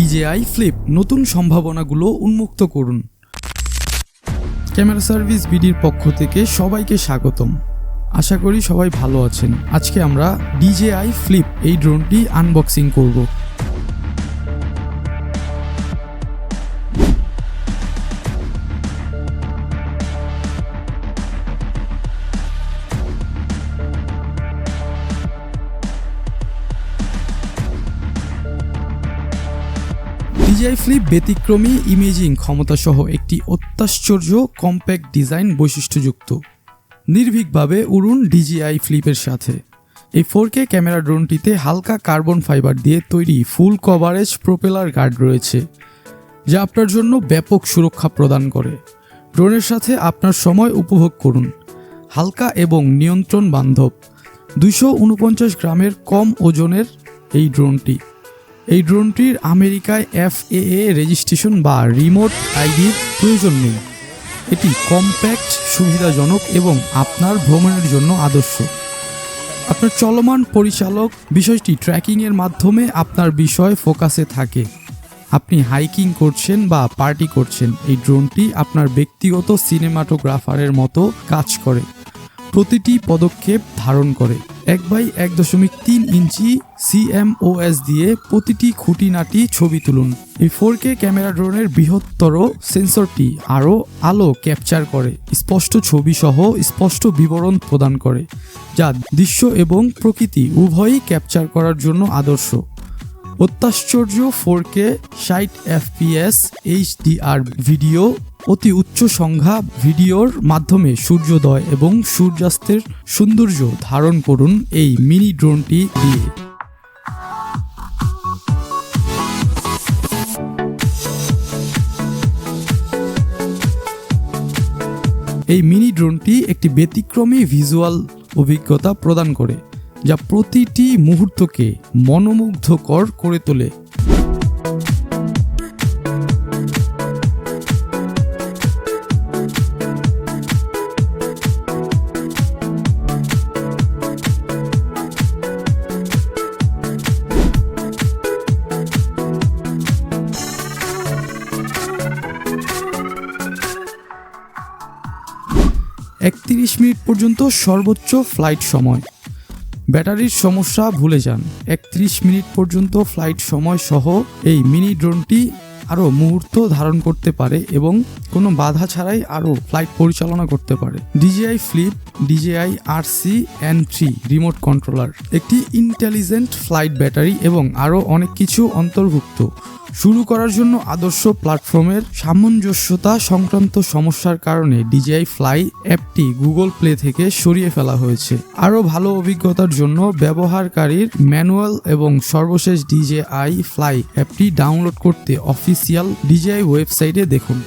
DJI flip, নতুন সম্ভাবনাগুলো উন্মুক্ত করুন। ক্যামেরা সার্ভিস বিডির পক্ষ থেকে সবাইকে স্বাগতম। আশা করি সবাই ভালো আছেন। আজকে আমরা ডিজেআই ফ্লিপ এই ড্রোনটি আনবক্সিং করব। ডিজিআই ফ্লিপ ব্যতিক্রমী ইমেজিং ক্ষমতাসহ একটি অত্যাশ্চর্য কম্প্যাক্ট ডিজাইন বৈশিষ্ট্যযুক্ত। নির্ভীকভাবে উড়ুন ডিজিআই ফ্লিপের সাথে। এই ফোর কে ক্যামেরা ড্রোনটিতে হালকা কার্বন ফাইবার দিয়ে তৈরি ফুল কভারেজ প্রোপেলার গার্ড রয়েছে, যা আপনার জন্য ব্যাপক সুরক্ষা প্রদান করে। ড্রোনের সাথে আপনার সময় উপভোগ করুন। হালকা এবং নিয়ন্ত্রণ বান্ধব। দুইশো উনপঞ্চাশ গ্রামের কম ওজনের এই ড্রোনটি। এই ড্রোনটির আমেরিকায় এফএএ রেজিস্ট্রেশন বা রিমোট আইডির প্রয়োজন নেই। এটি কম্প্যাক্ট, সুবিধাজনক এবং আপনার ভ্রমণের জন্য আদর্শ। আপনার চলমান পরিচালক বিষয়টি ট্র্যাকিংয়ের মাধ্যমে আপনার বিষয় ফোকাসে থাকে। আপনি হাইকিং করছেন বা পার্টি করছেন, এই ড্রোনটি আপনার ব্যক্তিগত সিনেমাটোগ্রাফারের মতো কাজ করে। প্রতিটি পদক্ষেপ ধারণ করে। এক বাই এক দশমিক তিন ইঞ্চি সিএমওএস দিয়ে প্রতিটি খুঁটিনাটি ছবি তুলুন। এই ফোর কে ক্যামেরা ড্রোনের বৃহত্তর সেন্সরটি আরও আলো ক্যাপচার করে, স্পষ্ট ছবি সহ স্পষ্ট বিবরণ প্রদান করে, যা দৃশ্য এবং প্রকৃতি উভয়ই ক্যাপচার করার জন্য আদর্শ। অত্যাশ্চর্য ফোর কে ষাট এফপিএস এইচডিআর ভিডিও অতি উচ্চ সংখ্যা ভিডিওর মাধ্যমে সূর্যোদয় এবং সূর্যাস্তের সৌন্দর্য ধারণ করুন এই মিনি ড্রোনটি দিয়ে। এই মিনি ড্রোনটি একটি ব্যতিক্রমী ভিজুয়াল অভিজ্ঞতা প্রদান করে, যা প্রতিটি মুহূর্তকে মনোমুগ্ধকর করে তোলে। একত্রিশ মিনিট পর্যন্ত সর্বোচ্চ ফ্লাইট সময়। ব্যাটারির সমস্যা, ভুলে যান। একত্রিশ মিনিট পর্যন্ত ফ্লাইট সময় সহ এই মিনি ড্রোনটি আরও মুহূর্ত ধারণ করতে পারে এবং কোনো বাধা ছাড়াই আরও ফ্লাইট পরিচালনা করতে পারে। DJI Flip, DJI R C N three, remote controller, একটি ইন্টেলিজেন্ট ফ্লাইট ব্যাটারি এবং আরও অনেক কিছু অন্তর্ভুক্ত। শুরু করার জন্য আদর্শ প্ল্যাটফর্মের সামঞ্জস্যতা সংক্রান্ত সমস্যার কারণে ডিজিআই ফ্লাই অ্যাপটি গুগল প্লে থেকে সরিয়ে ফেলা হয়েছে। আরও ভালো অভিজ্ঞতার জন্য ব্যবহারকারীর ম্যানুয়াল এবং সর্বশেষ ডিজেআই ফ্লাই অ্যাপটি ডাউনলোড করতে অফিসিয়াল ডিজিআই ওয়েবসাইটে দেখুন।